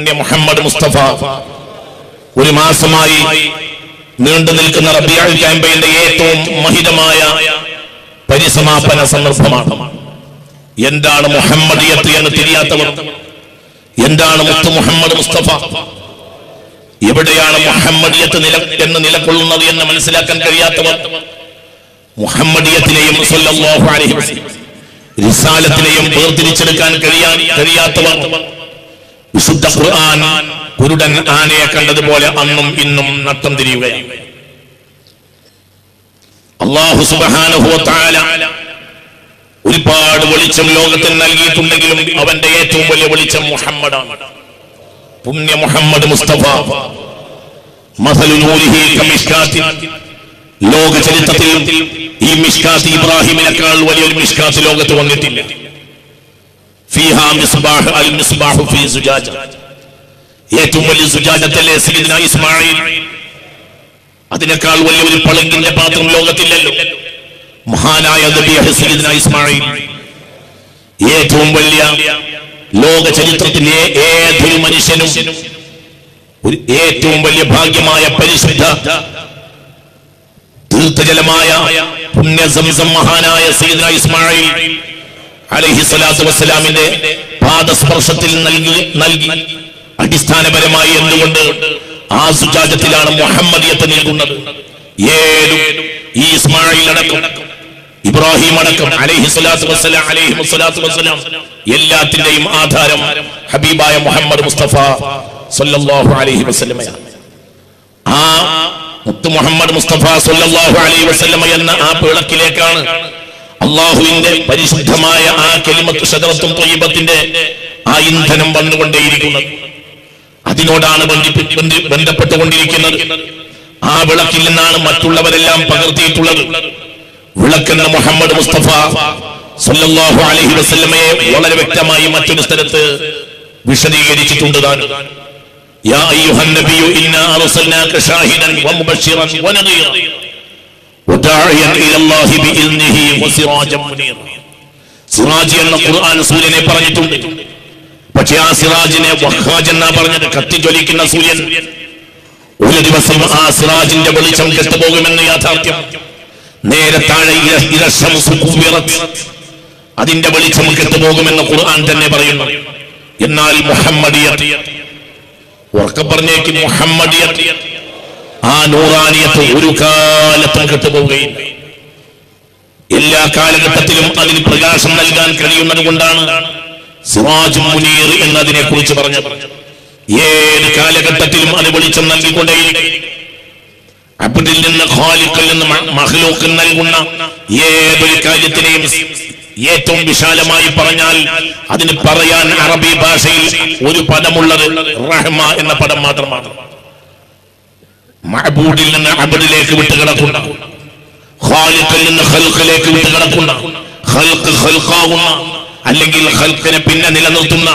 മുഹമ്മദ് മുസ്തഫ. ഒരു മാസമായി നീണ്ടു നിൽക്കുന്ന റബിയാൾ ക്യാമ്പയിന്റെ ഏറ്റവും മഹിതമായ പരിസമാപന സന്ദർഭമാണ്. എന്താണ് മുഹമ്മദിയത്ത് എന്ന് തിരിയാത്തവർ? എന്താണ് മുത്തു മുഹമ്മദ് മുസ്തഫ? എവിടെയാണ് മുഹമ്മദിയത്ത് നില എന്ന് നിലകൊള്ളുന്നത് എന്ന് മനസ്സിലാക്കാൻ കഴിയാത്തവർ? മുഹമ്മദിയത്തിനെയും വേർതിരിച്ചെടുക്കാൻ കഴിയാൻ കഴിയാത്തവർ? വിശുദ്ധ ഖുർആൻ കുരുടൻ ആനയെ കണ്ടതുപോലെ അന്നും ഇന്നും നട്ടം തിരിയുകയാണ്. അള്ളാഹു തആല ഒരുപാട് വെളിച്ചം ലോകത്തിന് നൽകിയിട്ടുണ്ടെങ്കിലും അവന്റെ ഏറ്റവും വലിയ വെളിച്ചം മുഹമ്മദാണ്. പുണ്യ മുഹമ്മദ് മുസ്തഫ ലോക ചരിത്രത്തിൽ ഈ മിഷ്കാത്ത് ഇബ്രാഹിമിനേക്കാൾ വലിയൊരു മിഷ്കാത്ത് ലോകത്ത് വന്നിട്ടില്ല. ഏറ്റവും വലിയ സുജാജത്തിലെ ഇസ്മായിൽ അതിനേക്കാൾ വലിയൊരു പളുങ്കിന്റെ പാത്രം ലോകത്തില്ലല്ലോ. മഹാനായ ഇസ്മായിൽ ഏറ്റവും വലിയ ലോക ചരിത്രത്തിലെ ഏതൊരു മനുഷ്യനും ഒരു ഏറ്റവും വലിയ ഭാഗ്യമായ പരിശുദ്ധ തീർത്ഥജലമായ പുണ്യസംസം മഹാനായ സയ്യിദ്ന ഇസ്മായിൽ അലഹി സ്വലാത്തു വസ്സലാമിന്റെ പാദസ്പർശത്തിൽ നൽകി നൽകി. അടിസ്ഥാനപരമായി എന്തുകൊണ്ട്? ആ സുജാജത്തിലാണ് മുഹമ്മദിയത്ത് നിൽക്കുന്നത്. ഏതും ഈ ഇസ്മായിൽ അടക്കം ഇബ്രാഹിം അടക്കം അലഹി സ്വലാത്തു വസ്സലാം അലഹി സ്വലാത്തു വസ്സലാം എല്ലാത്തിന്റെയും ആധാരം ഹബീബായ മുഹമ്മദ് മുസ്തഫ സല്ലല്ലാഹു അലൈഹി വസല്ലമയാണ്. ആ മുത്തു മുഹമ്മദ് മുസ്തഫ സല്ലല്ലാഹു അലൈഹി വസല്ലമ എന്ന ആ പിളക്കിലേക്കാണ് അള്ളാഹുവിന്റെ പരിശുദ്ധമായ ആ കെലിമത്ത് ശതവത്വം തൊയ്യബത്തിന്റെ ആ ഇന്ധനം വന്നുകൊണ്ടേയിരിക്കുന്നത്. അതിനോടാണ് ബന്ധിപ്പി- ബന്ധി- ബന്ധപ്പെട്ടുകൊണ്ടിരിക്കുന്നത്. ആ വിളക്കിൽ നിന്നാണ് മറ്റുള്ളവരെല്ലാം പകർത്തിയിട്ടുള്ളത്. വിളക്കെന്ന മുഹമ്മദ് മുസ്തഫ സല്ലല്ലാഹു അലൈഹി വസല്ലമയെ വളരെ വ്യക്തമായി മറ്റൊരു സ്ഥലത്ത് വിശദീകരിച്ചിട്ടുണ്ട് യാ അർസൽനാക ഷാഹിദൻ സിറാജ് എന്ന ഖുർആൻ സൂര്യനെ പറഞ്ഞിട്ടുണ്ട്. പക്ഷെ ആ സിറാജിനെ വഹാജ് എന്നാ പറഞ്ഞത് കത്തിജ്വലിക്കുന്ന സൂര്യൻ. ഒരു ദിവസം ആ സിറാജിന്റെ വെളിച്ചം കെട്ടുപോകുമെന്ന് യാഥാർത്ഥ്യം. നേരെ താഴെ അതിന്റെ വെളിച്ചം കെട്ടുപോകുമെന്ന് ഖുർആൻ തന്നെ പറയുന്നു. എന്നാൽ മുഹമ്മദിയത്ത്. ഉറക്കം പറഞ്ഞേക്ക് മുഹമ്മദിയത്ത്. ആ നൂറാനിയത്ത് ഒരു കാലത്തും കെട്ടുപോവുകയില്ല. എല്ലാ കാലഘട്ടത്തിലും അതിന് പ്രകാശം നൽകാൻ കഴിയുന്നത് കൊണ്ടാണ് സിറാജ് മുനീർ എന്നതിനെ കുറിച്ച് പറഞ്ഞു ഏത് കാലഘട്ടത്തിലും അത് വെളിച്ചം നൽകിക്കൊണ്ടേയിരിക്കും. നിന്ന് നൽകുന്ന ഏതൊരു കാര്യത്തിനെയും ഏറ്റവും വിശാലമായി പറഞ്ഞാൽ അതിന് പറയാൻ അറബി ഭാഷയിൽ ഒരു പദമുള്ളത് റഹ്മ എന്ന പദം മാത്രമാണ്. മഅബൂദിൽ നിന്ന് അബദിലേക്ക് വിട്ടുകിടക്കുന്ന ഖാലിഖിൽ നിന്ന് ഖൽഖിലേക്ക് വിട്ടുകിടക്കുന്ന ഖൽഖ് ഖൽഖാവുന്ന അല്ലെങ്കിൽ ഖൽഖിനെ പിന്നെ നിലനിർത്തുന്ന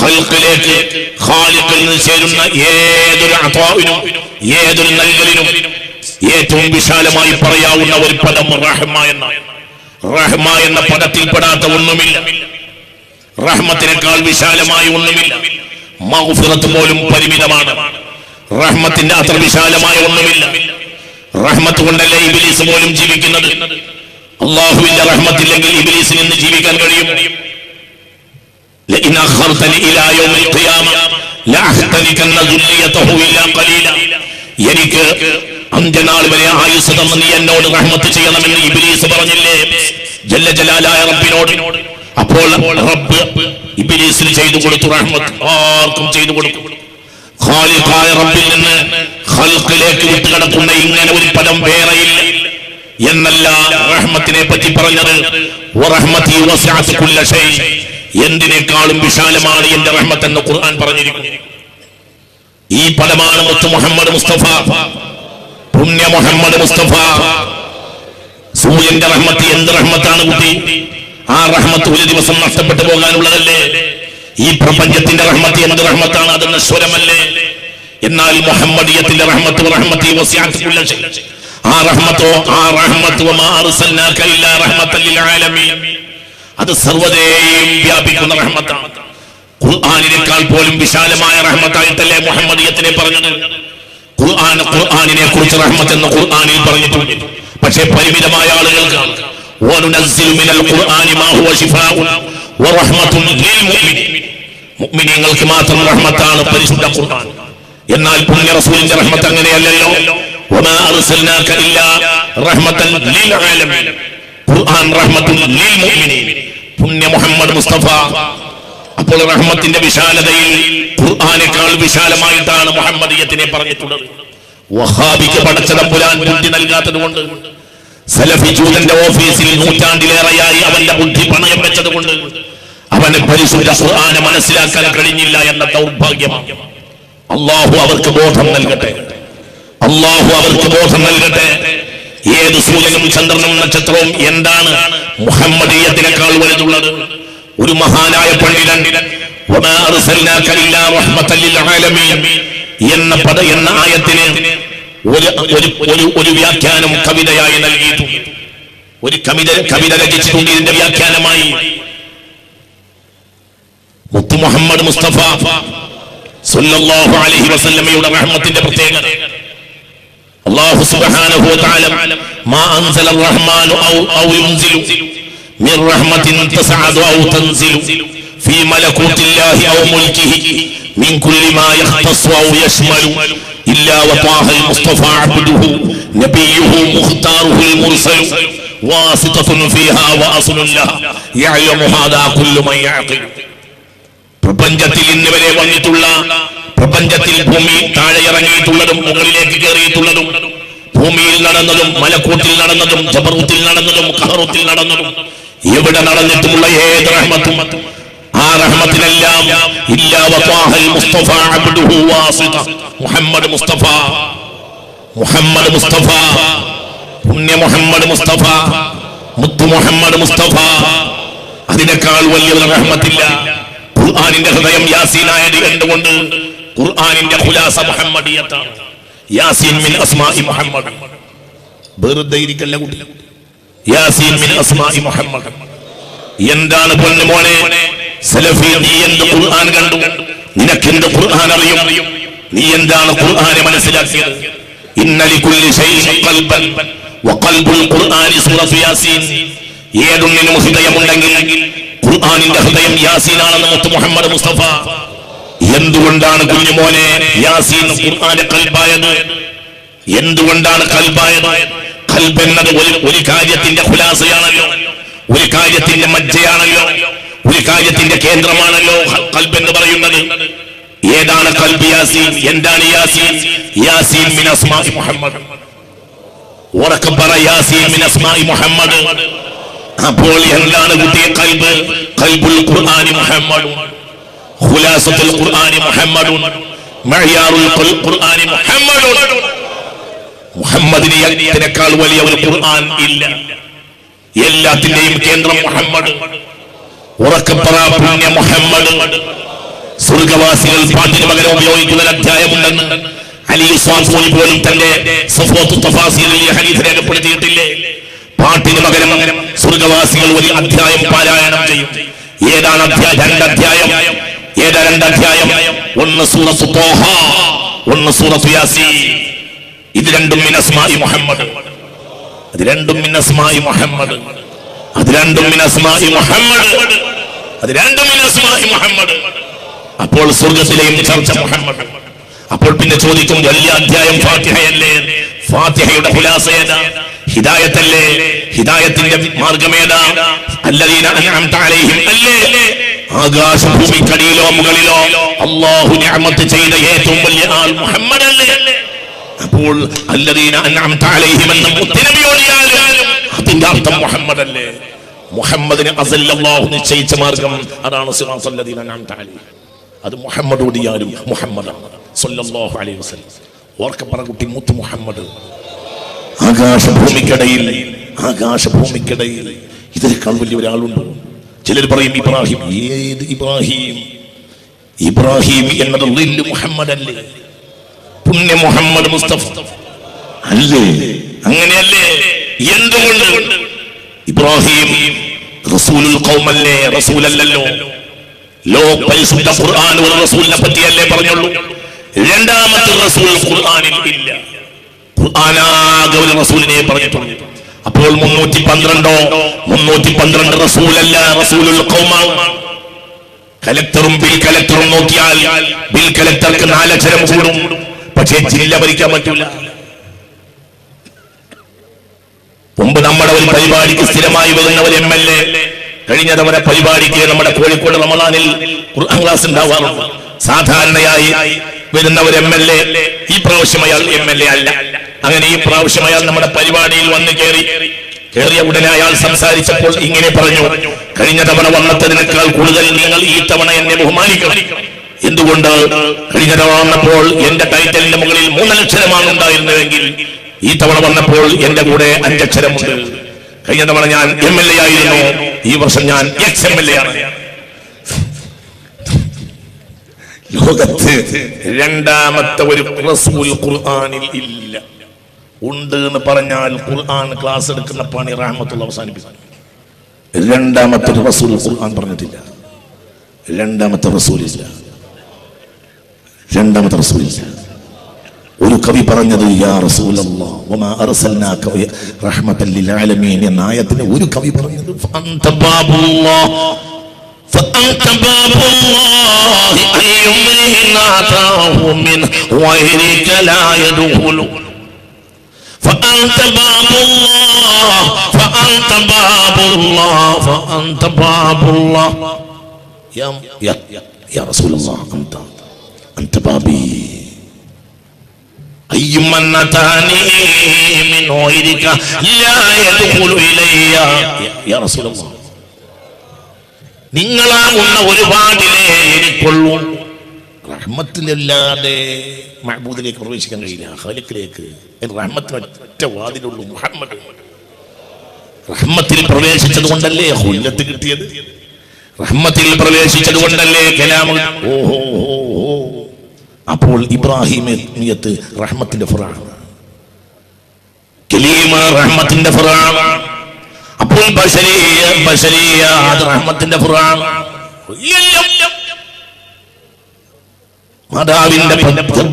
ഖൽഖിലേക്ക് ഖാലിഖിൽ നിന്ന് ചേരുന്ന ഏതൊരു അത്വാവിനും ഏതൊരു നൽകലിനും ഏറ്റവും വിശാലമായി പറയാവുന്ന ഒരു പദം റഹ്മ എന്ന. റഹ്മ എന്ന പദത്തിൽപ്പെടാത്ത ഒന്നുമില്ല. റഹ്മത്തിനേക്കാൾ വിശാലമായി ഒന്നുമില്ല. മൗഫിറത്ത് പോലും പരിമിതമാണ്. റഹ്മത്തിന്റെ അത്ര വിശാലമായ ഒന്നുമില്ല. റഹ്മത്ത് കൊണ്ടല്ലേ ഇബിലീസ് പോലും ജീവിക്കുന്നത്? അള്ളാഹുവിന്റെ റഹ്മത്തില്ലെങ്കിൽ ഇബിലീസിന് ഇന്ന് ജീവിക്കാൻ കഴിയും. എനിക്ക് അന്ത്യനാൾ വരെ ആയുസ് തന്ന നീ എന്നോട് റഹ്മത്ത് ചെയ്യണമെന്ന് ഇബിലീസ് പറഞ്ഞില്ലേ? ജല്ല ജലാലായ റബ്ബിനോട്. അപ്പോൾ റബ്ബ് ഇബിലീസിന് ചെയ്തു കൊടുത്തു റഹ്മത്ത് ആർക്കും ചെയ്തു കൊടുക്കും. ഖാലിഖായ റബ്ബിൽ നിന്ന് ഖൽഖിലേക്ക് വിട്ടുകിടക്കുന്ന ഇങ്ങനെ ഒരു പദം വേറെയില്ല. എന്നല്ല റഹ്മത്തിനെ പറ്റി പറഞ്ഞത്. എന്തിനേക്കാളും വിശാലമാണ് എന്റെ റഹ്മത്ത് എന്ന് ഖുർആൻ പറഞ്ഞിരിക്കുന്നു. ഈ പദമാണ് മുത്ത് മുഹമ്മദ് മുസ്തഫ. പുണ്യ മുഹമ്മദ് മുസ്തഫ. സൂര്യന്റെ റഹ്മത്ത് എന്ത് റഹ്മത്താണ് കുട്ടി? ആ റഹ്മത്ത് ഒരു ദിവസം നഷ്ടപ്പെട്ടു പോകാനുള്ളതല്ലേ? ഈ പ്രപഞ്ചത്തിന്റെ റഹ്മത്ത് എന്ത് റഹ്മത്താണ് അത് നശ്വരമല്ലേ എന്നാൽ മുഹമ്മദിയത്തിന്റെ റഹ്മത്ത് റഹ്മത്തി വസിയാത്തുള്ള ആ റഹ്മത്തോ ആ റഹ്മത്ത് അത് സർവതേയും വ്യാപിക്കുന്ന റഹ്മത്താണ്. ഖുർആാനിനേക്കാൾ പോലും വിശാലമായ റഹ്മത്തായിട്ടല്ലേ മുഹമ്മദിയത്തിനെ പറഞ്ഞത്? ഖുർആൻ ഖുർആാനിനെ കുറിച്ച് റഹ്മത്ത് എന്ന് ഖുർആാനിൽ പറഞ്ഞിട്ടുണ്ട്. പക്ഷേ പരിമിതമായ ആളുകൾക്ക് وَنُنَزِّلُ مِنَ الْقُرْآنِ مَا هُوَ شِفَاءٌ وَرَحْمَةٌ لِلْمُؤْمِنِينَ മുഅ്മിനീങ്ങൾക്ക് മാത്രം റഹ്മത്താണ് പരിശുദ്ധ ഖുർആൻ. എന്നാൽ പുണ്യ റസൂലിന്റെ റഹ്മത്ത് അങ്ങനെയല്ലല്ലോ. വമാ അർസൽനാക ഇല്ലാ റഹ്മത്തൻ ലിൽ ആലമീൻ ഖുർആൻ റഹ്മത്തുൻ ലിൽ മുഅ്മിനീൻ പുണ്യ മുഹമ്മദ് മുസ്തഫ. അപ്പോൾ റഹ്മത്തിന്റെ വിശാലതയിൽ ഖുർആനേക്കാൾ വിശാലമായിട്ടാണ് മുഹമ്മദിയത്തിനെ പറഞ്ഞിട്ടുള്ളത്. വഹാബിക്ക് പടച്ചതമ്പുരാൻ ബുദ്ധി നൽകാത്തത് കൊണ്ട് സലഫി ജൂതന്റെ ഓഫീസിൽ നൂറ്റാണ്ടിലേറെയായി അവന്റെ ബുദ്ധി പണയം വെച്ചത് കൊണ്ട് അവന് പരിശുദ്ധ ഖുർആനെ മനസ്സിലാക്കാൻ കഴിഞ്ഞില്ല എന്ന ദൗർഭാഗ്യം. അള്ളാഹു അവർക്ക് ബോധം നൽകട്ടെ. അള്ളാഹു അവർക്ക് ബോധം നൽകട്ടെ. ഏത് സൂര്യനും ചന്ദ്രനും നക്ഷത്രവും എന്താണ് മുഹമ്മദീയത്തിനേക്കാൾ വലുതുള്ളത്? ഒരു മഹാനായ പണ്ഡിതൻ എന്ന പദ എന്ന ആയത്തിന് ഒരു ഒരു ഒരു വ്യാഖ്യാനം കവിതയായി നൽകിയിട്ടുണ്ട്. ഒരു കവിത കവിത രചിച്ചിട്ടുണ്ട്. ഇതിന്റെ വ്യാഖ്യാനമായി മുത്തു മുഹമ്മദ് മുസ്തഫ സല്ലല്ലാഹു അലൈഹി വസല്ലമയുടെ റഹ്മത്തിന്റെ പ്രത്യേകത. അല്ലാഹു സുബ്ഹാനഹു വതആല മാ അൻസല റഹ്മാനു ഔ ഔ യുൻസിലു മിൻ റഹ്മത്തിൻ തസഅദു ഔ തൻസിലു ഫീ മലകൂത്തില്ലാഹി ഔ മുൽകിഹി മിൻ കുല്ലി മാ യഖ്തസു ഔ യശ്മലു ഇല്ലാ വതാഹൽ മുസ്തഫ അബ്ദുഹു നബിയുഹു മുഖ്താറുഹുൽ മുർസലു വാസിതത്തുൻ ഫീഹാ വഅസ്ലുല്ലാഹ് യഅലമു ഹാദാ കുല്ലു മൻ യഅഖിലു. പ്രപഞ്ചത്തിൽ ഇന്ന് വരെ വന്നിട്ടുള്ള പ്രപഞ്ചത്തിൽ ഭൂമി താഴെ ഇറങ്ങിയിട്ടുള്ളതും മുകളിലേക്ക് കയറിയിട്ടുള്ളതും ഭൂമിയിൽ നടന്നതും മലക്കൂട്ടിൽ നടന്നതും ജബറൂത്തിൽ നടന്നതും കഹറൂത്തിൽ നടന്നതും എവിടെ നടന്നിട്ടുമുള്ള ഏത് റഹ്മത്തും ആ റഹ്മത്തിനെല്ലാം മുസ്തഫ മുഹമ്മദ് മുസ്തഫ മുഹമ്മദ് മുസ്തഫ മുഹമ്മദ് മുസ്തഫ മുത്തു മുഹമ്മദ് മുസ്തഫ. അതിനേക്കാൾ വലിയ റഹ്മത്തില്ല. ഖുർആനിന്റെ ഹൃദയം യാസീനായത് കണ്ടുകൊണ്ട് ഖുർആാനിന്റെ ഖുലാസ മുഹമ്മദിയത്താണ് യാസീൻ മിൻ അസ്മാഇ മുഹമ്മദ്. വെറുതെ ഇരിക്കല്ല കുട്ടി? യാസീൻ മിൻ അസ്മാഇ മുഹമ്മദ്. എന്താണ് പൊന്നു മോനെ? സലഫി നീ എന്ത് ഖുർആൻ കണ്ടു? നിനക്ക് എന്ത് ഖുർആൻ അറിയും? നീ എന്താണ് ഖുർആനെ മനസ്സിലാക്കിയത്? ഇന്ന ലികുല്ലി ശൈഇൻ ഖൽബൻ വഖൽബുൽ ഖുർആനി സൂറത്തു യാസീൻ. ഏതൊന്നിനും ഹൃദയമുണ്ടെങ്കിൽ ഖുർആനിന്റെ ഹൃദയം യാസീനാണെന്ന് മുത്ത് മുഹമ്മദ് മുസ്തഫ. എന്തുകൊണ്ടാണ് കുഞ്ഞുമോനെ യാസീൻ ഖുർആാന്റെ കൽബായത് എന്തുകൊണ്ടാണ് കൽബായത് കൽബ് എന്നത് ഒരു കാര്യത്തിന്റെ ഖുലാസയാണല്ലോ. ഒരു കാര്യത്തിന്റെ മജ്ജയാണല്ലോ. ഒരു കാര്യത്തിന്റെ കേന്ദ്രമാണല്ലോ കൽബ് എന്ന് പറയുന്നത്. ഏതാണ് കൽബ് യാസീൻ? എന്താണ് യാസീൻ? യാസീൻ മിൻ അസ്മാഇ മുഹമ്മദ്. ഉറക്കം പറ യാസീൻ മിൻ അസ്മാഇ മുഹമ്മദ്. അപ്പോൾ എന്താണ് കുട്ടിയെ കൽബ്. കൽബുൽ ഖുർആനി മുഹമ്മദ് ഖുലാസത്തുൽ ഖുർആനി മുഹമ്മദ് മഅയാറുൽ ഖുർആനി മുഹമ്മദ് മുഹമ്മദിനെ അതിനേക്കാൾ വലിയ ഒരു ഖുർആൻ ഇല്ല. എല്ലാത്തിന്റെയും കേന്ദ്രം മുഹമ്മദ്. ഉറക്കപ്പറ പുണ്യ മുഹമ്മദ്. സ്വർഗവാസികൾ പാട്ടിന് പകരം ഉപയോഗിക്കുന്ന ഒരു അധ്യായമുണ്ടെന്ന് അലി സ്വാസോനി പോലും തന്റെ സഫോത്ത് തഫാസിയിൽ ഹദീസ് രേഖപ്പെടുത്തിയിട്ടില്ലേ? പാട്ടിന് പകരം സ്വർഗവാസികൾ ഒരു അധ്യായം പാരായണം ചെയ്യും. ഏതാണ് അധ്യായം? രണ്ട് അധ്യായം. ഏതാ രണ്ട് അധ്യായം? ഒന്ന് സൂറത്ത് തോഹ ഒന്ന് സൂറത്ത് യാസീൻ. ഇത് രണ്ടും മിനസ്മായി മുഹമ്മദ്. അത് രണ്ടും മിനസ്മായി മുഹമ്മദ്. അത് രണ്ടും മിനസ്മായി മുഹമ്മദ്. അത് രണ്ടും മിനസ്മായി മുഹമ്മദ്. അപ്പോൾ സ്വർഗത്തിലെയും ചർച്ച മുഹമ്മദ്. അപ്പോൾ പിന്നെ ചോദിക്കും വലിയ അധ്യായം ഫാത്തിഹയല്ലേ? ഫാത്തിഹയുടെ ഖുലാസയേതാ ഹിദായത്തല്ലേ? ഹിദായത്തിന്റെ മാർഗമേതാ? അല്ലദീന അൻഅംത അലൈഹിം അല്ലേ? ആകാശഭൂമിക്കടിയിലോ മുകളിലോ അള്ളാഹു നിഅമത്ത് ചെയ്ത ഏറ്റവും വലിയ ആൾ മുഹമ്മദ് അല്ലേ? അപ്പോൾ അല്ലദീന അൻഅംത അലൈഹിം എന്ന മുത്തനബി ഓടിയാലും അതിന്റെ അർത്ഥം മുഹമ്മദ് അല്ലേ? മുഹമ്മദിന് അസല്ലല്ലാഹു നിശ്ചയിച്ച മാർഗം അതാണ് സിറാത്ത് അല്ലദീന അൻഅംത അത് മുഹമ്മദ് ഓടിയാലും മുഹമ്മദാണ് അലൈഹി വസല്ലം. ഓർക്ക പറ കുട്ടി മുത്ത് മുഹമ്മദ്. ആകാശഭൂമിക്കിടയിൽ ആകാശഭൂമിക്കിടയിൽ. ഇതിനേക്കാൾ വലിയ ഒരാളുണ്ട്. ചിലർ പറയും ഇബ്രാഹിം ഏത് ഇബ്രാഹിം? ഇബ്രാഹിം എന്നത് മുഹമ്മദ് അല്ലേ പുണ്യ മുഹമ്മദ് മുസ്തഫ. അല്ലേ? അങ്ങനെയല്ലേ? എന്തുകൊണ്ട്? ഇബ്രാഹിം റസൂലുൽ ഖൗമല്ലേ? റസൂലല്ലല്ലോ. ലോ പരിശുദ്ധ ഖുർആൻ റസൂലിനെ പറ്റിയല്ലേ പറഞ്ഞുള്ളൂ. രണ്ടാമത്തെ റസൂൽ ഖുർആനിൽ ഇല്ല. റസൂലിനെ പറഞ്ഞിട്ടുണ്ട്. അപ്പോൾ മുന്നൂറ്റി പന്ത്രണ്ടോ മുന്നൂറ്റി പന്ത്രണ്ട് റസൂലല്ല റസൂലുൽ കലക്ടറും ബിൽ കലക്ടറും നോക്കിയാൽ ബിൽ കലക്ടർക്ക് നാലക്ഷരം കൂടും. പക്ഷേ ജില്ല ഭരിക്കാൻ പറ്റൂല. മുമ്പ് നമ്മുടെ ഒരു പരിപാടിക്ക് സ്ഥിരമായി വരുന്ന ഒരു എം എൽ എ കഴിഞ്ഞ തവണ പരിപാടിക്ക് നമ്മുടെ കോഴിക്കോട് റമദാനിൽ ഖുർആൻ ക്ലാസ് ഉണ്ടാവാറുണ്ട്. സാധാരണയായി വരുന്ന ഒരു എം എൽ എ ഈ പ്രാവശ്യം അയാൾ എം എൽ എ അല്ല. അങ്ങനെ ഈ പ്രാവശ്യം അയാൾ നമ്മുടെ പരിപാടിയിൽ വന്ന് കയറി കയറിയ ഉടനെ അയാൾ സംസാരിച്ചപ്പോൾ ഇങ്ങനെ പറഞ്ഞു കഴിഞ്ഞ തവണ വന്നതിനേക്കാൾ കൂടുതൽ നിങ്ങൾ ഈ തവണ എന്നെ ബഹുമാനിക്കണം. എന്തുകൊണ്ട് കഴിഞ്ഞ തവണ വന്നപ്പോൾ എന്റെ ടൈറ്റലിന്റെ മുകളിൽ മൂന്നലക്ഷരമാണ് ഉണ്ടായിരുന്നതെങ്കിൽ ഈ തവണ വന്നപ്പോൾ എന്റെ കൂടെ അഞ്ചക്ഷരമുണ്ട്. കഴിഞ്ഞ തവണ ഞാൻ എം എൽ എ ആയിരുന്നു. ഈ വർഷം ഞാൻ എക്സ് എം എൽ എ ആണ്. ലോകത്ത് രണ്ടാമത്തെ ഒരു ഖുർആനിൽ ഇല്ല. ഉണ്ട് എന്ന് പറഞ്ഞാൽ ഖുർആൻ ക്ലാസ് എടുക്കുന്ന പണി റഹ്മത്തുള്ള അവസാനിപ്പിക്കും രണ്ടാമത്തെ റസൂൽ ഖുർആൻ പറഞ്ഞിട്ടില്ല. രണ്ടാമത്തെ റസൂലില്ല രണ്ടാമത്തെ റസൂലില്ല ഒരു കവി പറഞ്ഞത് യാ റസൂലല്ലാഹുലമീൻ എന്ന ആയത്തിന് ഒരു കവി പറഞ്ഞത് അയ്യുമിനാഥാഹു മിൻ വൈരിക്കലായതുഹുലു فأنت باب الله فأنت باب الله فأنت باب الله يا يا يا رسول الله أنت أنت بابي أي من أتاني من غيرك لا يدخل إلي يا, يا رسول الله നിങ്ങളാകുന്ന ഒരുപാടിനെ എനിക്കുള്ളൂ റഹ്മത്തിലല്ലാതെ മഹബൂദിലേക്ക് പ്രവേശിക്കാൻ കഴിയില്ല. ഖാലിക്കിലേക്ക് റഹ്മത്തിന് ഒറ്റ വാതിലുള്ളൂ മുഹമ്മദ്. റഹ്മത്തിൽ പ്രവേശിച്ചത് കൊണ്ടല്ലേ ഹുല്ലത്ത് കിട്ടിയത്? റഹ്മത്തിൽ പ്രവേശിച്ചത് കൊണ്ടല്ലേ കലാമ ഓഹോ അപ്പോൾ ഇബ്രാഹിമിയത്ത് റഹ്മത്തിന്റെ ഫുറാണ്. റഹ്മത്തിന്റെ അപ്പോൾ ബഷരിയ ബഷരിയ റഹ്മത്തിന്റെ മാതാവിന്റെ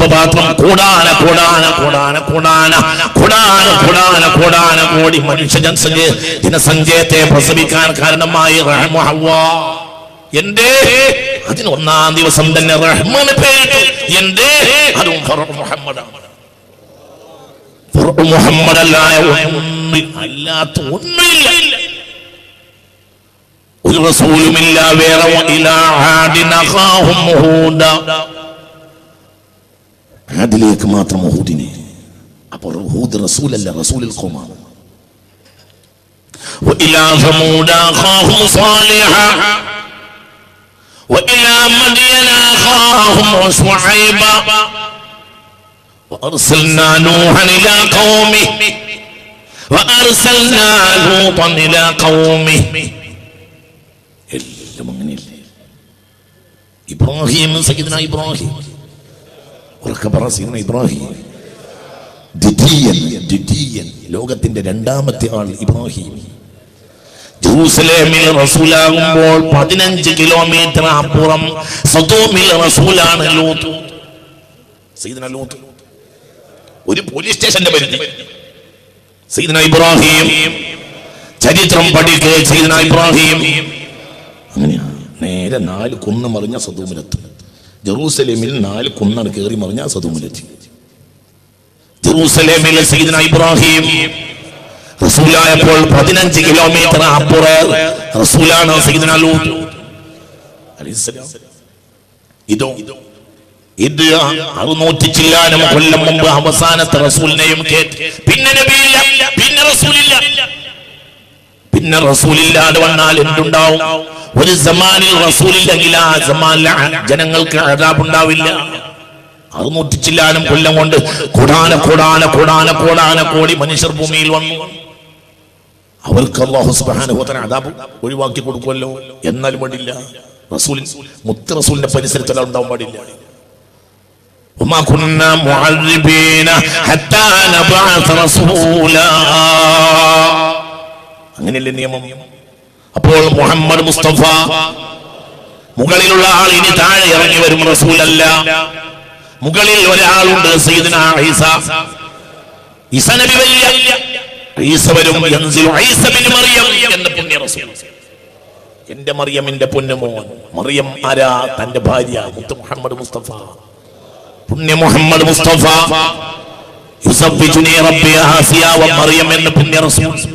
പാത്രം കൂടാന കൂടാന കൂടാന കൂടാന കൂടാന കൂടാന കൂടാന കോടി മനുഷ്യ ജനസംഖ്യ ജനസഞ്ചയത്തെ പ്രസവിക്കാൻ കാരണമായി എന്റെ അതിന് ഒന്നാം ദിവസം തന്നെ റഹ്മാൻ പേരിട്ടു എന്റെ അതും മുഹമ്മദാണ് മുഹമ്മദ് അല്ലായ അല്ലാത്ത ഒന്നുമില്ല ഒരു റസൂലുമില്ല വേറെ ഇലാ ഹൂദ അതിലേക്ക് മാത്രം ഹൂദിനെ അപ്പോൾ ഹൂദ് റസൂലല്ല റസൂലിൽ ഖൗമാണ് وإلى ثمود أخاهم صالحا وإلى مدين أخاهم شعيبا وأرسلنا نوحا إلى قومه وأرسلنا لوطا إلى قومه എല്ലാം അങ്ങനെയല്ലേ ഇബ്രാഹിം സയ്യിദ്ന ഇബ്രാഹിം ഉറക്കെ പറ സീന ഇബ്രാഹിം. ദ്വിതീയൻ ദ്വിതീയൻ ലോകത്തിന്റെ രണ്ടാമത്തെ ആൾ ഇബ്രാഹിം. ജെറൂസലേമിൽ റസൂലാകുമ്പോൾ പതിനഞ്ച് കിലോമീറ്റർ അപ്പുറം സദോമിൽ റസൂലാണ് ലൂത്ത്. സീദന ലൂത്ത്. ഒരു പോലീസ് സ്റ്റേഷന്റെ പരിധി. സീദന ഇബ്രാഹിം. ചരിത്രം പഠിക്കുക സീദന ഇബ്രാഹിം. അങ്ങനെയാണ് നേരെ നാല് കുന്നും മറിഞ്ഞ സദൂമിലെത്തും ജെറൂസലേമിൽ നാല് കുന്നാണ് കയറി മറിഞ്ഞ സദൂമിലെത്തി ജെറൂസലേമിലെ സീദന ഇബ്രാഹിം റസൂലായപ്പോൾ പതിനഞ്ച് കിലോമീറ്റർ അപ്പുറ റസൂലാണ് സീദന അലൈഹിസ്സലാം. ഇതോ ഇത് അറുന്നൂറ്റി ചില്ലാനും കൊല്ലം മുമ്പ് അവസാനത്തെ റസൂലിനെയും കേട്ട്. പിന്നെ നബിയില്ല പിന്നെ റസൂലില്ല. പിന്നെ റസൂലില്ലാതെ വന്നാൽ എന്തുണ്ടാവും ഒരു സമാനിൽ റസൂലില്ലെങ്കിൽ ആ സമാനിൽ ജനങ്ങൾക്ക് അതാപുണ്ടാവില്ല അറുന്നൂറ്റി ചില്ലാനും കൊല്ലം കൊണ്ട് കൊടാന കൊടാന കൊടാന കൊടാന കോടി മനുഷ്യർ ഭൂമിയിൽ വന്നു അവർക്ക് അള്ളാഹു സുബ്ഹാനഹു അതാബ് ഒഴിവാക്കി കൊടുക്കുമല്ലോ എന്നാലും പാടില്ല റസൂൽ മുത്ത് റസൂലിന്റെ പരിസരത്തിൽ ഉണ്ടാവാൻ പാടില്ല وما كنا معذبين حتى نبعث رسولا അങ്ങനെയല്ലേ നിയമം? അപ്പോൾ മുഹമ്മദ് മുസ്തഫ മുകളിലുള്ള ആൾ ഇനി താഴെ ഇറങ്ങി വരും റസൂലല്ല. മുകളിൽ ഒരാളുണ്ട് ഈസ. നബി ഈസ ബിൻ മറിയം റസൂൽ. എന്റെ മറിയമിന്റെ പൊന്നുമോൻ മറിയം ആരാ? തന്റെ ഭാര്യ മുത്ത് മുഹമ്മദ് മുസ്തഫ. പുണ്യ മുഹമ്മദ് മുസ്തഫ. യുസബ്ബിജുനി റബ്ബി ആസിയ വ മറിയം എന്ന പുണ്യ റസൂൽ.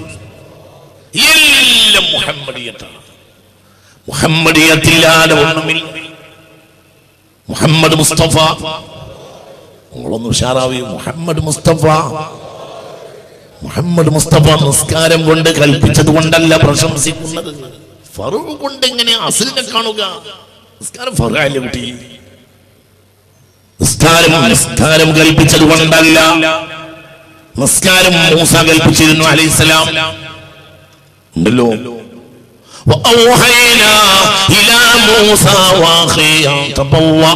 എല്ലാം മുഹമ്മദിയത്താണ്. മുഹമ്മദിയത്തില്ലാതെ ഒന്നുമില്ല. മുഹമ്മദ് മുസ്തഫ. നിങ്ങളൊന്ന് ഉഷാറാവി. മുഹമ്മദ് മുസ്തഫ. മുഹമ്മദ് മുസ്തഫ നിസ്കാരം കൊണ്ട് കൽപ്പിച്ചത് കൊണ്ടല്ല പ്രശംസിക്കുന്നത്. ഫറൂഖ് കൊണ്ട് എങ്ങനെ അസുലിനെ കാണുക? നിസ്കാരം ഫറാല്ലേ കുട്ടി നിസ്കാരം നിസ്കാരം കൽപ്പിച്ചത് കൊണ്ടല്ല. നിസ്കാരം മൂസ കൽപ്പിച്ചിരുന്നു അലൈഹിസ്സലാം ഉണ്ടല്ലോ وأوحينا إلى موسى وأخيه أن تبوأ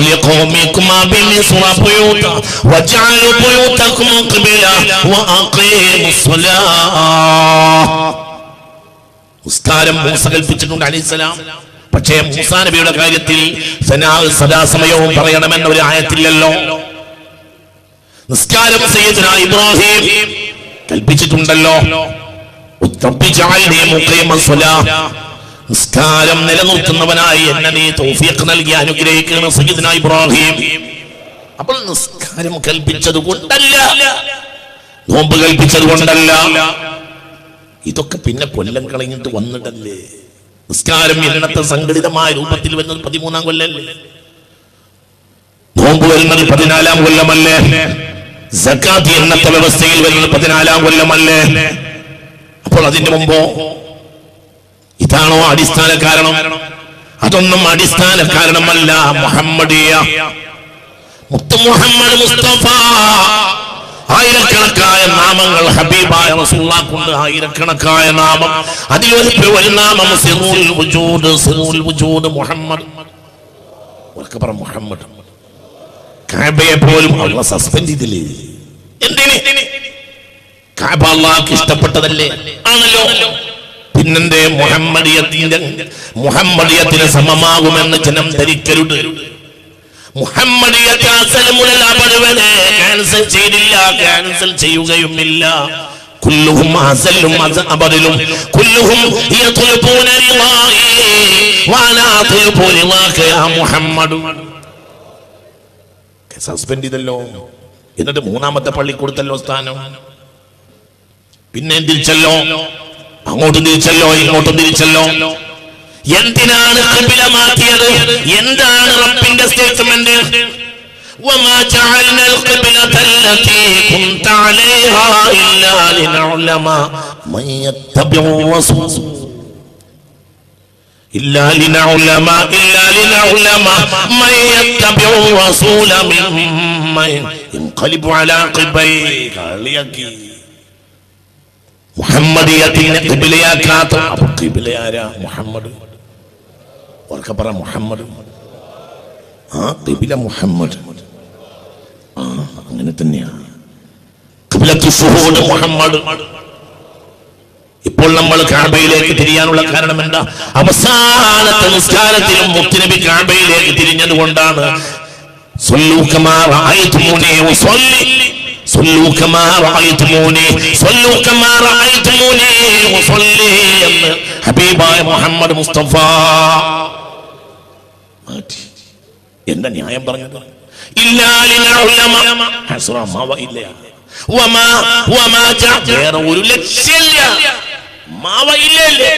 لقومكما بمصر بيوتا واجعلوا بيوتكم قبلة وأقيموا الصلاة നിസ്കാരം മൂസ കൽപ്പിച്ചിട്ടുണ്ട് അലൈഹിസ്സലാം പക്ഷേ മൂസാ നബിയുടെ കാര്യത്തിൽ സനാ സദാസമയവും പറയണമെന്ന ഒരു ആയത്തില്ലല്ലോ നിസ്കാരം സയ്യിദ്ന ഇബ്രാഹിം കൽപ്പിച്ചിട്ടുണ്ടല്ലോ നിസ്കാരം നിലനിർത്തുന്നവനായി എന്നെ നീ തൗഫീഖ് നൽകി അനുഗ്രഹിക്കുന്ന സയ്യിദ്ന ഇബ്രാഹിം. അപ്പോൾ നിസ്കാരം കൽപ്പിച്ചത് കൊണ്ടല്ല. നോമ്പ് കൽപ്പിച്ചത് കൊണ്ടല്ല. ഇതൊക്കെ പിന്നെ കൊല്ലം കളഞ്ഞിട്ട് വന്നിട്ടല്ലേ? നിസ്കാരം ഇന്നത്തെ സംഘടിതമായ രൂപത്തിൽ വരുന്നത് പതിമൂന്നാം കൊല്ലല്ലേ? നോമ്പ് വരുന്നത് പതിനാലാം കൊല്ലമല്ലേ? സക്കാത്ത് ഇന്നത്തെ വ്യവസ്ഥയിൽ വരുന്നത് പതിനാലാം കൊല്ലമല്ലേ? അപ്പോൾ അതിന്റെ മുമ്പോ? ഇതാണോ അടിസ്ഥാന കാരണം? അതൊന്നും അടിസ്ഥാന കാരണമല്ല മുഹമ്മദിയ. മുത്തു മുഹമ്മദ് മുസ്തഫ. ആയിരക്കണക്കായ നാമങ്ങൾ ഹബീബായ റസൂള്ളാക്കുണ്ട് ആയിരക്കണക്കായ നാമം. അതിലൊരു ഒരു നാമം സിറൂൽ വുജൂദ് സിറൂൽ വുജൂദ് മുഹമ്മദ്. ഉറക്കെ പറ മുഹമ്മദ്. കാബയെ പോലും അള്ള സസ്പെൻഡ് ചെയ്തില്ലേ? എന്തിന്? അള്ളാഹ്ക്ക് ഇഷ്ടപ്പെട്ടതല്ലേ? ആണല്ലോ. പിന്നെന്തേ മുഹമ്മദിയത്തിന്റെ മുഹമ്മദിയത്തിന് സമമാകുമെന്ന് ജനം ധരിക്കരുത്. മുഹമ്മദിയത്തെ അസൽ മുതൽ അപടുവനെ ക്യാൻസൽ ചെയ്തില്ല ക്യാൻസൽ ചെയ്യുകയുമില്ല. സസ്പെൻഡ് ചെയ്തല്ലോ. എന്നിട്ട് മൂന്നാമത്തെ പള്ളി കൊടുത്തല്ലോ സ്ഥാനം. പിന്നെ തിരിച്ചല്ലോ അങ്ങോട്ടും തിരിച്ചല്ലോ ഇങ്ങോട്ടും തിരിച്ചല്ലോ എന്തിനാണ് ഖിബില മാറ്റിയത് എന്താണ് റബ്ബിന്റെ സ്റ്റേറ്റ്മെന്റ് وما جعلنا القبلة التي كنت عليها إلا لنعلم من يتبع الرسول إلا لنعلم إلا لنعلم من يتبع الرسول ممن ينقلب على عقبيه കളിയാക്കി മുഹമ്മദിയത്തിനെ കിബിലയാക്കാത്ത അപ്പൊ കിബിലയാരാ? മുഹമ്മദ്. ഉറക്കെ പറ മുഹമ്മദ്. ആ കിബില മുഹമ്മദ്. ആ അങ്ങനെ തന്നെയാണ് മുഹമ്മദ്. ഇപ്പോൾ നമ്മൾ കാബയിലേക്ക് തിരിയാനുള്ള കാരണം എന്താ അവസാനത്തെ നിസ്കാരത്തിലും മുത്തുനബി കാബയിലേക്ക് തിരിഞ്ഞത് കൊണ്ടാണ് صلوا كما رأيتموني أصلي صلوا كما رأيتموني صلوا كما رأيتموني أصلي എന്ന് ഹബീബായ മുഹമ്മദ് മുസ്തഫ മാറ്റി എന്താ ന്യായം പറഞ്ഞത് ഇല്ലാ ലിനഉലമ ഹസ്റ മാവ ഇല്ല വമാ വമാ ജാ വേറെ ഒരു ലക്ഷ്യമില്ല മാവ ഇല്ലല്ലേ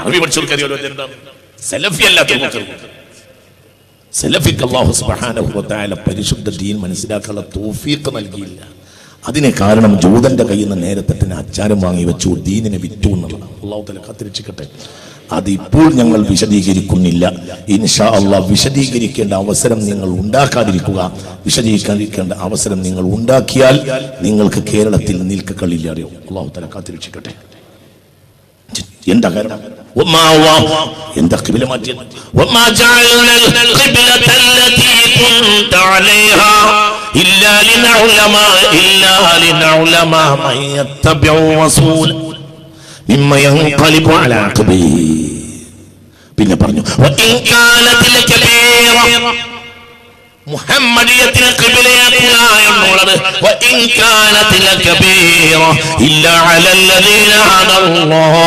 അറബി പഠിച്ചവർക്കറിയാലോ എന്താണ് സെലഫി അല്ലാത്ത സെലഫിക്ക് അള്ളാഹു സുബ്ഹാനഹു വ തആല പരിശുദ്ധ ദീൻ മനസ്സിലാക്കാനുള്ള തൗഫീഖ് നൽകിയില്ല അതിന് കാരണം ജൂതന്റെ കയ്യിൽ നിന്ന് നേരത്തെ തന്നെ അച്ചാരം വാങ്ങി വെച്ചു ദീനിനെ വിറ്റു എന്നുള്ളതാണ്. അള്ളാഹുത്തല കത്തിരിച്ചിക്കട്ടെ. അതിപ്പോൾ ഞങ്ങൾ വിശദീകരിക്കുന്നില്ല. ഇൻഷാ അള്ളാഹ് വിശദീകരിക്കേണ്ട അവസരം നിങ്ങൾ ഉണ്ടാക്കാതിരിക്കുക. വിശദീകരിക്കേണ്ട അവസരം നിങ്ങൾ ഉണ്ടാക്കിയാൽ നിങ്ങൾക്ക് കേരളത്തിൽ നിൽക്കക്കളില്ല അറിയോ? അള്ളാഹു തല കാത്തിരക്ഷിക്കട്ടെ എന്താ കാരണം? എന്താ وما جعلنا القبلة التي كنت عليها إلا لنعلم إلا لنعلم من يتبع الرسول مما ينقلب على عقبيه പിന്നെ പറഞ്ഞു "വഇൻ കാനത്തിൽ കബീറ." മുഹമ്മദിയത്തിന് കിബിലയാക്കുക എന്നുള്ളത് വഇൻ കാനത്തിൽ കബീറ ഇല്ല അലല്ലദീന ഹദല്ലാഹ്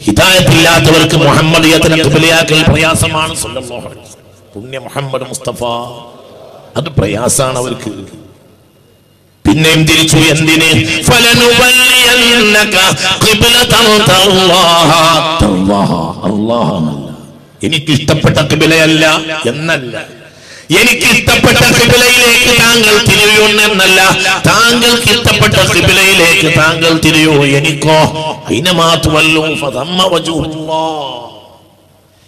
ഹിദായത്തില്ലാത്തവർക്ക് മുഹമ്മദിയത്തിനെ കിബിലയാക്കൽ പ്രയാസമാണ് സല്ലല്ലാഹു അലൈഹി വസല്ലം. പുണ്യ മുഹമ്മദ് മുസ്തഫ. അത് പ്രയാസാണ് അവർക്ക്. പിന്നെയും തിരിച്ചു എന്തിന്. എനിക്ക് ഇഷ്ടപ്പെട്ട കിബിലയല്ല എന്നല്ല. എനിക്ക് ഇഷ്ടപ്പെട്ട കിബിലയിലേക്ക് താങ്കൾ തിരിയൂ എന്നല്ല. താങ്കൾക്ക് ഇഷ്ടപ്പെട്ട കിബിലയിലേക്ക് താങ്കൾ തിരിയോ. എനിക്കോ? അതിനെ മാത്രമല്ലോ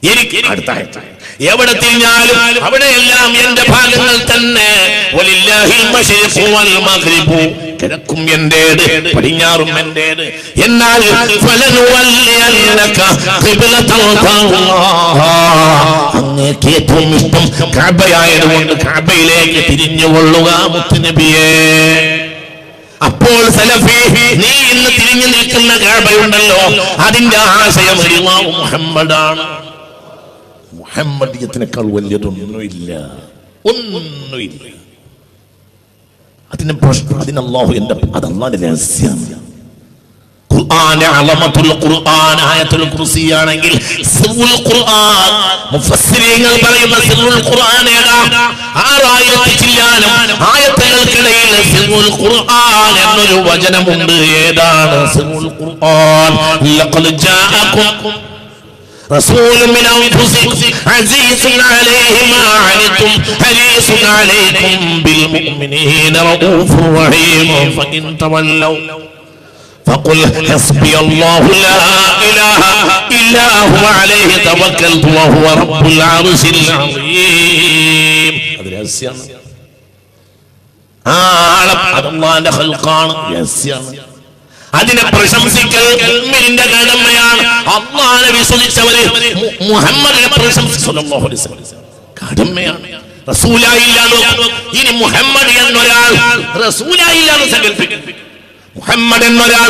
എനിക്ക് അടുത്ത. എവിടെ തിരിഞ്ഞാലും അവിടെയെല്ലാം എന്റെ ഭാഗങ്ങൾ തന്നെ. കിഴക്കും എന്റേത് പടിഞ്ഞാറും എന്റേത് എന്നാൽ. അങ്ങേക്ക് ഏറ്റവും ഇഷ്ടം കാബയായതുകൊണ്ട് കഅബയിലേക്ക് തിരിഞ്ഞുകൊള്ളുക മുത്തുനബിയേ അപ്പോൾ സലഫി നീ ഇന്ന് തിരിഞ്ഞു നിൽക്കുന്ന കാബയുണ്ടല്ലോ അതിന്റെ ആശയം മുഹമ്മദാണ് മുഹമ്മദിയത്തിനേക്കാൾ വലിയതൊന്നുമില്ല. ഒന്നുമില്ല. അതിന് പ്രശ്നം അതിന് അള്ളാഹു എന്റെ അത് ഖുർആൻ എന്നൊരു വചനമുണ്ട്. ഏതാണ്? رسول من أنفسكم عزيز عليه ما عنتم حريص عليكم بالمؤمنين رؤوف رحيم فإن تولوا فقل حسبي الله لا إله إلا هو عليه توكلت وهو رب العرش العظيم هذا രഹസ്യമാണ് ആ ആളം അതല്ലാന്റെ ഹൽക്കാണ് രഹസ്യമാണ് അതിനെ പ്രശംസിക്കൽ മുഅ്മിനിന്റെ കടമയാണ്. അള്ളാഹനെ വിശ്വസിച്ചവര് മുഹമ്മദിനെ പ്രശംസിച്ചു. കടമയാണ്. റസൂലായില്ല എന്ന് നോക്കൂ. ഇനി മുഹമ്മദ് എന്നൊരാൾ റസൂലായില്ലാന്ന് സങ്കല്പിക്കും മുഹമ്മദ് എന്നൊരാൾ.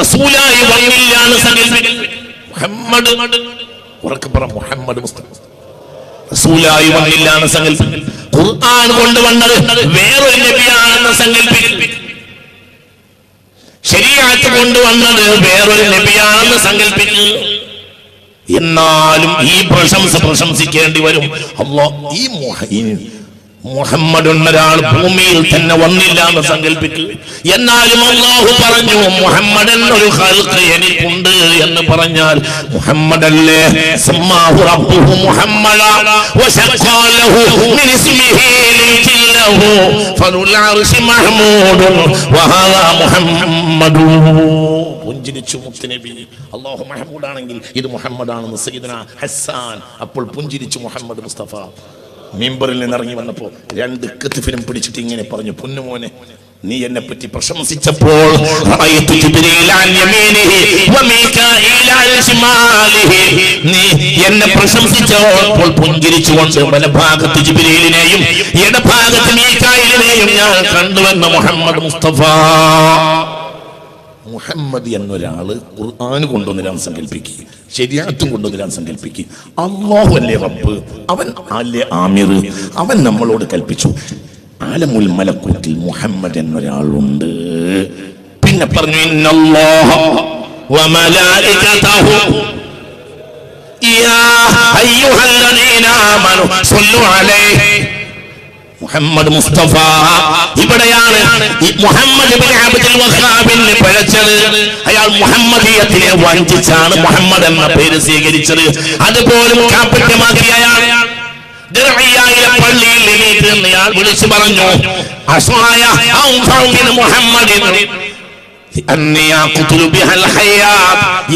റസൂലായി വന്നില്ല സങ്കല്പിക്കും മുഹമ്മദ് ഉറക്കെ പറ മുഹമ്മദ് മുസ്തഫ. റസൂലായി വന്നില്ല എന്ന് ഖുർആൻ കൊണ്ടുവന്നത് വേറൊരു നബിയാണെന്ന് സങ്കല്പിക്കും ശരിയാത്ത് കൊണ്ടുവന്നത് വേറൊരു നബിയാണെന്ന് സങ്കല്പിക്കുന്നു എന്നാലും ഈ പ്രശംസ പ്രശംസിക്കേണ്ടി വരും. മുഹ- ഈ മുഹമ്മദ് എന്നൊരാൾ ഭൂമിയിൽ തന്നെ വന്നില്ല എന്ന് സങ്കല്പിക്കു എന്നാലും അള്ളാഹു പറഞ്ഞു മുഹമ്മദ് എന്നൊരു എനിക്കുണ്ട് എന്ന് പറഞ്ഞാൽ മുഹമ്മദ് അല്ലേ പുഞ്ചിരിച്ചു മുത്തനബി അള്ളാഹു മഹമ്മൂദാണെങ്കിൽ ഇത് മുഹമ്മദ്. ആണെന്ന് സയ്യിദന ഹസ്സാൻ അപ്പോൾ പുഞ്ചിരിച്ചു മുഹമ്മദ് മുസ്തഫ. മിമ്പറിൽ നിന്ന് ഇറങ്ങി വന്നപ്പോ രണ്ട് കത്തിഫിനും പിടിച്ചിട്ട് ഇങ്ങനെ പറഞ്ഞു പൊന്നുമോനെ നീ എന്നെ പറ്റി പ്രശംസിച്ചപ്പോൾ. നീ എന്നെ പ്രശംസിച്ചപ്പോൾ പുഞ്ചിരിച്ചുകൊണ്ട് വലഭാഗത്ത് ജിബ്രീലിനെയും ഇടഭാഗത്ത് മീകായിലിനെയും ഞാൻ കണ്ടുവെന്ന് മുഹമ്മദ് മുസ്തഫ മുഹമ്മദ് എന്നൊരാൾ ഖുർആൻ കൊണ്ടുവന്നിരാൻ സങ്കല്പിക്കുക ശരിയാത്തും കൊണ്ടുവന്നിരാൻ സങ്കല്പിക്കുക അള്ളാഹു അല്ലേ റബ്ബ്? അവൻ അല്ലേ ആമിർ? അവൻ നമ്മളോട് കൽപ്പിച്ചു. ആലമുൽ മലക്കൂത്തിൽ മുഹമ്മദ് എന്നൊരാളുണ്ട്. പിന്നെ പറഞ്ഞു ഇന്നല്ലാഹ മുഹമ്മദ് മുസ്തഫ. ഇവിടെയാണ് മുഹമ്മദ് അബ്ദുൽ അയാൾ മുഹമ്മദീയത്തിനെ വഞ്ചിച്ചാണ് മുഹമ്മദ് എന്ന പേര് സ്വീകരിച്ചത്. അതുപോലും ദിർഇയ്യായിലെ പള്ളിയിൽ വിളിച്ചു പറഞ്ഞു അസ്മായ ഔഫൗമിന്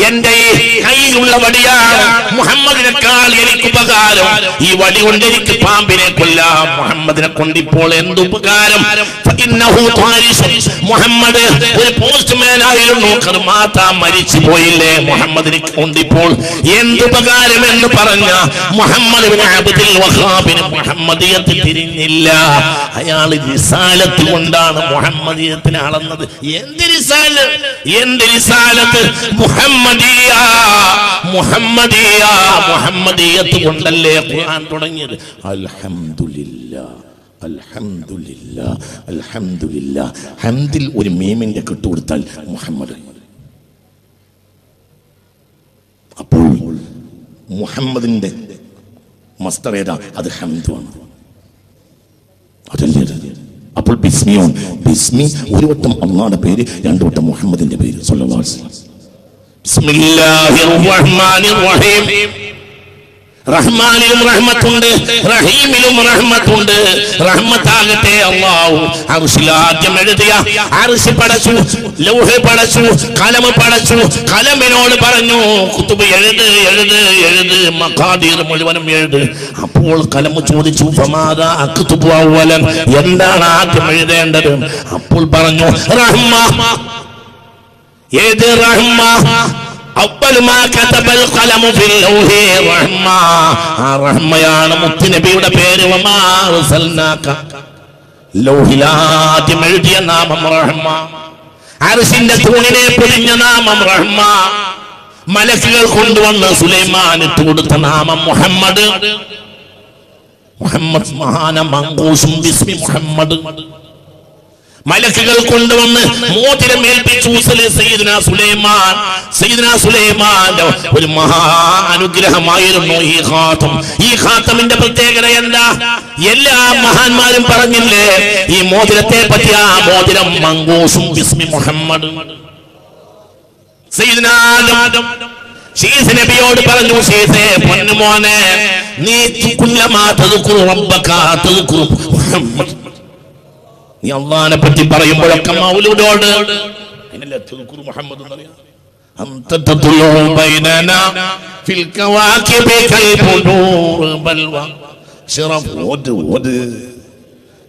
എന്റെ ഈ കയ്യിലുള്ള വടിയാണ് മുഹമ്മദിനേക്കാൾ എനിക്ക് ഉപകാരം ഈ വടി കൊണ്ട് എനിക്ക് പാമ്പിനെ കൊല്ലാം മുഹമ്മദിനെ കൊണ്ടിപ്പോൾ എന്ത് ഉപകാരം ഫഇന്നഹു ത്വാരിസുൻ. മുഹമ്മദ് ഒരു പോസ്റ്റ്മാൻ ആയിരുന്നു കർമാത്ത മരിച്ചു പോയില്ലേ മുഹമ്മദിനെ കൊണ്ടിപ്പോൾ എന്ത് ഉപകാരം എന്ന് പറഞ്ഞ മുഹമ്മദ് മുഹമ്മദിയത്തിൽ തിരിഞ്ഞില്ല അയാൾ റിസാലത്ത് കൊണ്ടാണ് മുഹമ്മദിയത്തിനെ അളന്നത്. എന്ത് എന്ത് റിസാലത്ത് മുഹമ്മദിയ മുഹമ്മദിയ മുഹമ്മദിയത്ത് കൊണ്ടല്ലേ ഖുർആൻ തുടങ്ങിയത്? അൽഹംദുലില്ലാ അൽഹംദുലില്ലാ അൽഹംദുലില്ലാ. ഹംദിൽ ഒരു മീമിന്റെ കിട്ടുകൊടുത്താൽ മുഹമ്മദ്. അപ്പോൾ മുഹമ്മദിന്റെ മസ്തർ ഏതാ അത് ഹംദുമാണ് അതല്ലേ അത്? അപ്പോൾ ബിസ്മിയോ ബിസ്മി ഒരു വട്ടം അള്ളാടെ പേര് രണ്ടു വട്ടം മുഹമ്മദിന്റെ പേര് വസല്ലം. ബിസ്മില്ലാഹിർ റഹ്മാനിർ റഹീം റഹ്മാനിലും റഹ്മത്തുണ്ട് റഹീമിലും റഹ്മത്തുണ്ട്. റഹ്മത്താകട്ടെ അള്ളാഹു. ആദ്യം എഴുതിയ അർശി പടച്ചു ലൗഹ് പടച്ചു കലമ പടച്ചു കലമിനോട് പറഞ്ഞു കുത്തുബ് എഴുത് എഴുത് എഴുത് മഖാദീർ മുഴുവനും എഴുത്. അപ്പോൾ കലമ ചോദിച്ചു ഫമാദാ അക്തുബു എന്താണ് ആദ്യം എഴുതേണ്ടത്? അപ്പോൾ പറഞ്ഞു റഹ്മ. ഏത് റഹ്മ? റഹ്മയാണ് മുത്തുനബിയുടെ പേര് ആദ്യം എഴുതിയ നാമം റഹ്മ. അരസിന്റെ തൂണിനെ പൊതിഞ്ഞ നാമം റഹ്മ. മലക്കുകൾ കൊണ്ടുവന്ന് സുലൈമാൻ ഇട്ട് കൊടുത്ത നാമം മുഹമ്മദ്. മുഹമ്മദ് മഹാന മങ്കൂസും ബിസ്മി മുഹമ്മദ്. മലക്കുകൾ കൊണ്ടുവന്ന് മോതിരം ഏൽപ്പിച്ചു സയ്യിദുനാ സുലൈമാൻ. സയ്യിദുനാ സുലൈമാന്റെ ഒരു മഹാ അനുഗ്രഹമായിരുന്നു ഈ ഖാത്തം. ഈ ഖാത്തമിന്റെ പ്രത്യേകത എന്താ? എല്ലാ മഹാന്മാരും പറഞ്ഞില്ലേ ഈ മോതിരത്തെ പറ്റി ആ മോതിരം മങ്കൂസും ബിസ്മി മുഹമ്മദ്. സയ്യിദുനാ ആദം ശീസ് നബിയോട് പറഞ്ഞു ശീസേ പൊന്നുമോനെ നീ കുല്ലമാ തതുക്കുറു റബ്ബക തതുക്കുറു الله نبتي بريم بلك مولود إن لا تذكر محمد أنت تطلع بيننا في الكواكب كالبدور بلوى شرف ود ود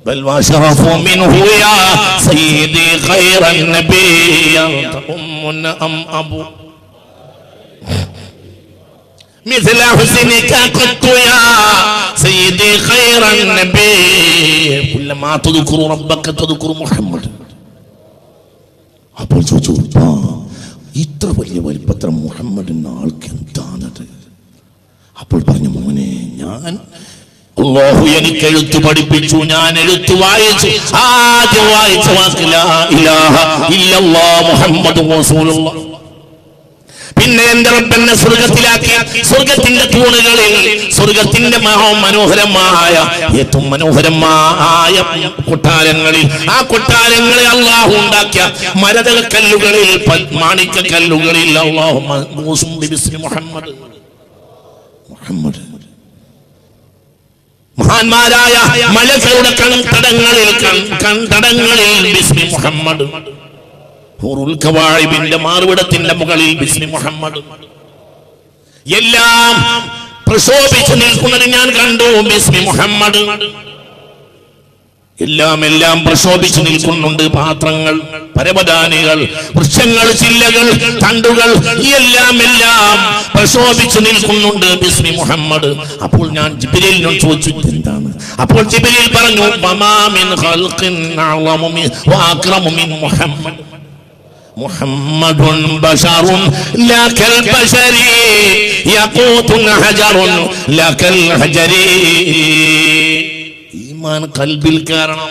بل واشرف منه يا سيدي خير النبي أم أم أبو مثل حسنك قلت يا سيدي അല്ല മാത്തതുക്കുറു റബ്ബക്ക തതുക്കുറു മുഹമ്മദ്. അപ്പോൾ ചോദിച്ചു ഇത്ര വലിയ വലിപ്പത്ര മുഹമ്മദ് എന്ന ആൾക്ക് എന്താണത്? അപ്പോൾ പറഞ്ഞു മോനെ ഞാൻ അള്ളാഹു എനിക്ക് എഴുത്ത് പഠിപ്പിച്ചു ഞാൻ എഴുത്ത് വായിച്ചു. ആദ്യം വായിച്ച മുഹമ്മദ് പിന്നെ എന്റെ റബ്ബെന്നെ സ്വർഗത്തിലാക്കി സ്വർഗത്തിന്റെ തൂണുകളിൽ സ്വർഗത്തിന്റെ മഹോ മനോഹരമായ ഏറ്റവും മനോഹരമായ കൊട്ടാരങ്ങളിൽ. ആ കൊട്ടാരങ്ങളെ അള്ളാഹു ഉണ്ടാക്കിയ മരതക കല്ലുകളിൽ മാണിക്ക കല്ലുകളിൽ മുഹമ്മദ്. മുഹമ്മദ്. മഹാന്മാരായ മലകളുടെ കൺതടങ്ങളിൽ കൺ- കൺതടങ്ങളിൽ ബിസ്മി മുഹമ്മദ്. ഹൂറുൽ കവാഴിബിന്റെ മാറുവിടത്തിന്റെ മുകളിൽ ബിസ്മി മുഹമ്മദ്. എല്ലാം പ്രശോഭിച്ചു നിൽക്കുന്നത് ഞാൻ കണ്ടു. ബിസ്മി മുഹമ്മദ്. എല്ലാം എല്ലാം പ്രശോഭിച്ചു നിൽക്കുന്നുണ്ട്. പാത്രങ്ങൾ പരവധാനികൾ വൃക്ഷങ്ങൾ ചില്ലകൾ തണ്ടുകൾ എല്ലാം എല്ലാം പ്രശോഭിച്ചു നിൽക്കുന്നുണ്ട് ബിസ്മി മുഹമ്മദ്. അപ്പോൾ ഞാൻ ജിബിലിനോട് ചോദിച്ചു എന്താണ് അപ്പോൾ ജിബിലിൽ പറഞ്ഞു മമാമിൻ മുഹമ്മദ്. محمد بشر لا كالبشر يقوت حجر لا كالحجر ഈമാൻ കൽബിൽ കാരണം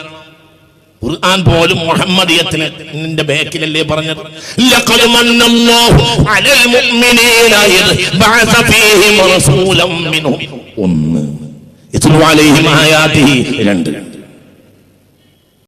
ഖുർആൻ പോലും മുഹമ്മദിയത്തിന് നിന്റെ ബേക്കിലല്ലേ പറഞ്ഞത് ലഖദ് മന്നല്ലാഹു അലൽ മുഅ്മിനീന ഇദ് ബഅസ ഫീഹിം റസൂലൻ മിൻഹും ഒന്ന് യത്ലു അലൈഹിം ആയാതിഹി രണ്ട്